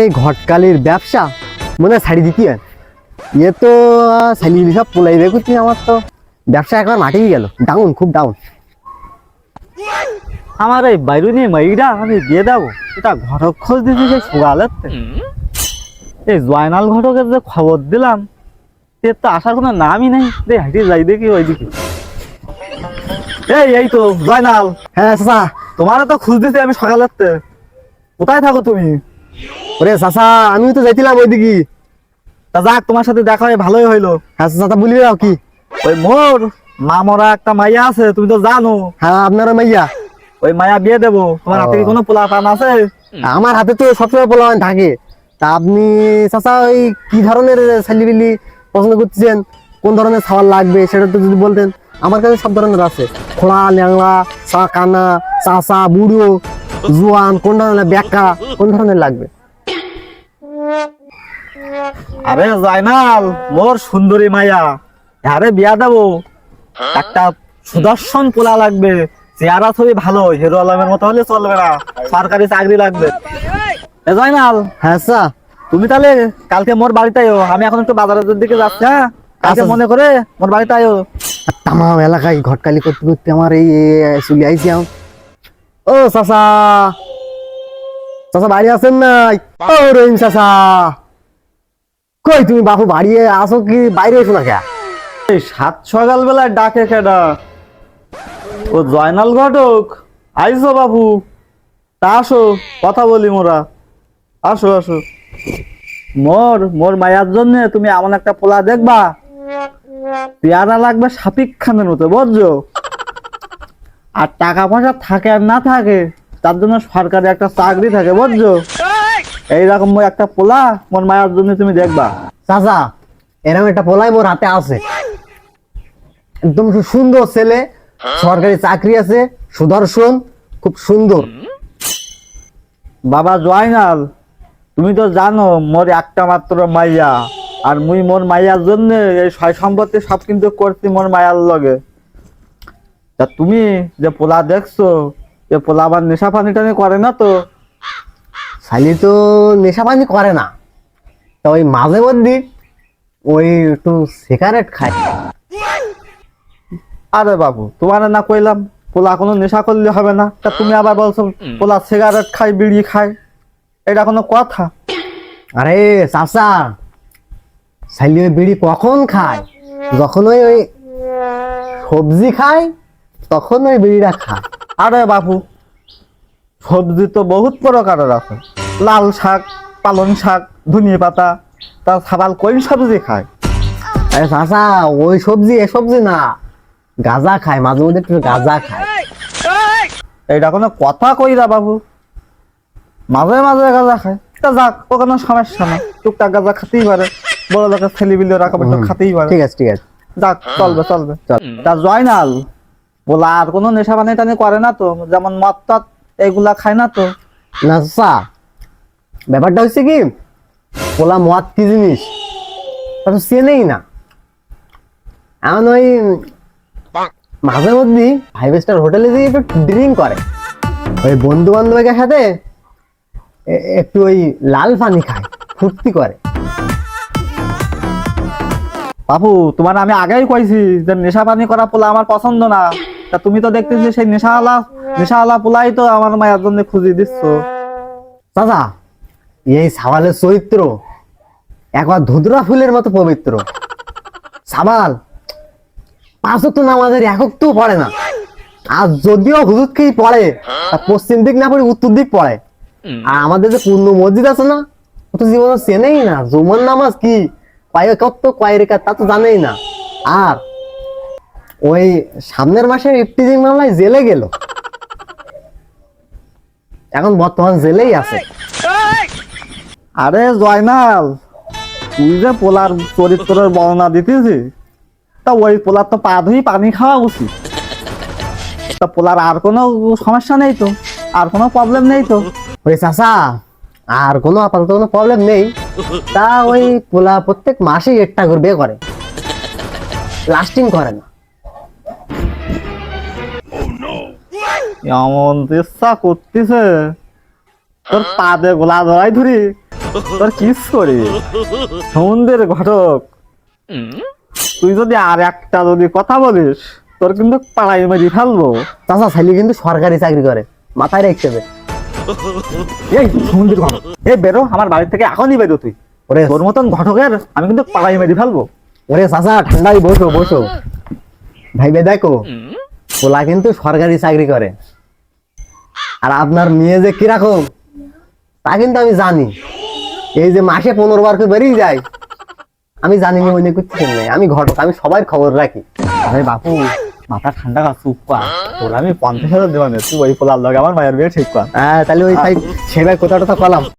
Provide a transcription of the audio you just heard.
এই ঘটকালির ব্যবসা মনে হয় ছাড়ি দিতি এ তো ছাড়িয়ে সব পোলাইবে করছি আমার তো। ব্যবসা একবার মাঠেই গেল ডাউন খুব ডাউন আমার এই বাইরুনি মাইরা আমি দিয়ে দেবো। এটা ঘটক খোঁজ দিতে সেই সকালের এই জয়নাল ঘটকের যে খবর দিলাম এর তো আসার কোনো নামই নেই। রে হাঁটি যাই দেখি ওইদিকে। এই এই তো জয়নাল। হ্যাঁ চাচা। তোমারও তো খুঁজ দিতে আমি সকালের কোথায় থাকো তুমি? ওরে চাচা আমিও তো যাইছিলাম ওইদিকে। তা যাক তোমার সাথে দেখা হয়ে ভালোই হইল। হ্যাঁ চাচা বলবি দাও কি? ওই মোর মামরা একটা মাইয়া আছে তুমি তো জানো। হ্যাঁ আপনারা মাইয়া। ওই মায়া বিয়ে দেবো। তোমার হাতে কি কোনো পোলা পান আছে? আমার হাতে তো সবসময় পোলাওয়ান থাকে। তা আপনি চাচা ওই কি ধরনের ছেলিবিলি পছন্দ করতেছেন? কোন ধরনের খাবার লাগবে সেটা তো যদি বলতেন। আমার কাছে সব ধরনের আছে। খোলা ল্যাংলা চা কানা চাচা বুড়ো জোয়ান কোন ধরনের ব্যাকা কোন ধরনের লাগবে? আরে জয়নাল মোর সুন্দরী মাইয়া আরে বিয়া দেবো। একটা সুদর্শন পোলা লাগবে। চেহারা ছবি ভালো হিরো আলমের মতো হলে চলবে না। সরকারি চাকরি লাগবে। এ জয়নাল হ্যাঁ স্যার। তুমি তাহলে কালকে মোর বাড়িতে আয়ো। আমি এখন একটু বাজারের দিকে যাচ্ছি হ্যাঁ? কালকে আচ্ছা। মনে করে মোর বাড়িতে আয়ো। তামাম এলাকায় ঘটকালি করতে করতে আমার এই চলে আইছি আম। ও চাচা। চাচা বাড়ি আছেন নাই? ও রহিম চাচা। কই তুমি বাপু বাড়ি আসো কি বাইরে এসো না কে? এই সাত সকাল বেলায় ডাকে কেডা? ও জয়নাল ঘটক, আইসো বাবু তা আসো, কথা বলি মোরা। আসো আসো। মোর মোর মায়ার জন্য তুমি এমন একটা পোলা দেখবা। পেয়ারা লাগবে সাপিক খানের মতো, বুঝছ? আর টাকা পয়সা থাকে আর না থাকে, তার জন্য সরকারি একটা চাকরি থাকে, বুঝছ? এইরকম একটা পোলা মোর মায়ার জন্য তুমি দেখবা। চাচা এরকম একটা পোলাই মোর হাতে আছে। একদম সুন্দর ছেলে সরকারি চাকরি আছে সুদর্শন খুব সুন্দর। বাবা জয়নাল তুমি তো জানো মোর একটা মাত্র মাইয়া। আর মুই মোর মাইয়ার জন্য এই সয় সম্পত্তি সব কিন্তু করছি মোর মায়ার লগে। তা তুমি যে পোলা দেখছ যে পোলা আবার নেশা পানি টানি করে না তো? শালি তো নেশা পানি করে না। তা ওই মাঝে মধ্যে ওই একটু সিগারেট খায়। আরে বাবু তোমার না কইলাম পোলা কোনো নেশা করলে হবে না। তা তুমি আবার বলছো পোলা সিগারেট খায় বিড়ি খায়। এটা কোনো কথা? আরে চাচা শালি ওই বিড়ি কখন খায়? যখন ওই ওই সবজি খায় তখন ওই বিড়িটা খায়। আরে বাবু সবজি তো বহুত প্রকারের আছে। লাল শাক পালং শাক ধনিয়া পাতা তার সাবাল কোন সবজি খায়? আরে চাচা ওই সবজি এ সবজি না। গাঁজা খায় মাঝে মধ্যে একটু গাঁজা খায়। এইটা কোনো কথা কই কইরা বাবু? মাঝে মাঝে গাঁজা খায়। তা যাক ও কোনো সমস্যা না টুকটাক গাঁজা খাতেই পারে। বড় লোকের ছেলে বিলে রাখা একটু খাতেই পারে। ঠিক আছে ঠিক আছে। যাক চলবে চলবে। চল। তা জয়নাল বলা আর কোনো নেশা পানি টানি করে না তো? যেমন মদ টদ এগুলা খায় না তো? না চাচা। ব্যাপারটা হচ্ছে কি পোলা মদ কি জিনিস? তা তো চেনেই না। এমন ওই মাঝে মধ্যে ফাইভ স্টার হোটেলে গিয়ে একটু ড্রিঙ্ক করে। ওই বন্ধু বান্ধবের সাথে একটু ওই লাল পানি খায় ফুর্তি করে। বাবু তোমার আমি আগেই কইছি যে নেশা পানি করা পোলা আমার পছন্দ না। তা তুমি তো দেখতেছি সেই নেশাওয়ালা নেশাওয়ালা পোলাই তো আমার মায়ের জন্য খুঁজি দিচ্ছ। দাদা এই সাবালের চরিত্র একবার ধুদরা ফুলের মতো পবিত্র। সাবাল পাঁচ তো নামাজের একক তো পড়ে না। আর যদিও হুজুর খেয়ে পড়ে পশ্চিম দিক না পড়ে উত্তর দিক পড়ে। আর আমাদের যে পূর্ণ মসজিদ আছে না ও তো জীবনে চেনেই না। জুমার নামাজ কি? কয় কত কয় রেখা তা তো জানেই না। আর ওই সামনের মাসের ইফতিজিং মামলায় জেলে গেল। এখন বর্তমান জেলেই আছে। আরে জয়নাল তুই যে পোলার চরিত্রের বর্ণনা দিতেছি তা ওই পোলার তো পা ধুই পানি খাওয়া উচিত। তা পোলার আর কোনো সমস্যা নেই তো আর কোনো প্রবলেম নেই তো। ওই চাচা আর কোনো আপাতত কোনো প্রবলেম নেই। তা ওই পোলা প্রত্যেক মাসেই একটা করে বিয়ে করে। লাস্টিং করে না। এমন চেষ্টা করতেছে। তোর পা দিয়ে গোলা ধরাই ধরি। তোর কিস করি সমুদ্রের ঘটক। তুই যদি আর একটা যদি কথা বলিস তোর কিন্তু পাড়াই মেরি ফেলব। চাচা ছেলে কিন্তু সরকারি চাকরি করে। মাথায় রাখতে হবে এই সমুদ্রের ঘটক। এই বেরো আমার বাড়ি থেকে এখনই বেরো তুই। ওরে তোর মতন ঘটকের আমি কিন্তু পাড়াই মেরি ফেলব। ওরে চাচা ঠান্ডায় বসো বসো। ভাইবে দেখো ওলা কিন্তু সরকারি চাকরি করে। আর আপনার মেয়ে যে কীরকম তা কিন্তু আমি জানি। এই যে মাসে পনেরো বার করে বেরিয়ে যায় আমি জানি না মনে করছি নাই। আমি ঘটক আমি সবার খবর রাখি। আরে বাপু মাথা ঠান্ডা কর চুপ কর। তোর আমি পঞ্চাশ হাজার দেবানে তুই ওই পোলার লগে আমার মায়ের বিয়ে ঠিক কর। হ্যাঁ তাহলে ওই ভাই সেবার কোথাটা তো কলাম।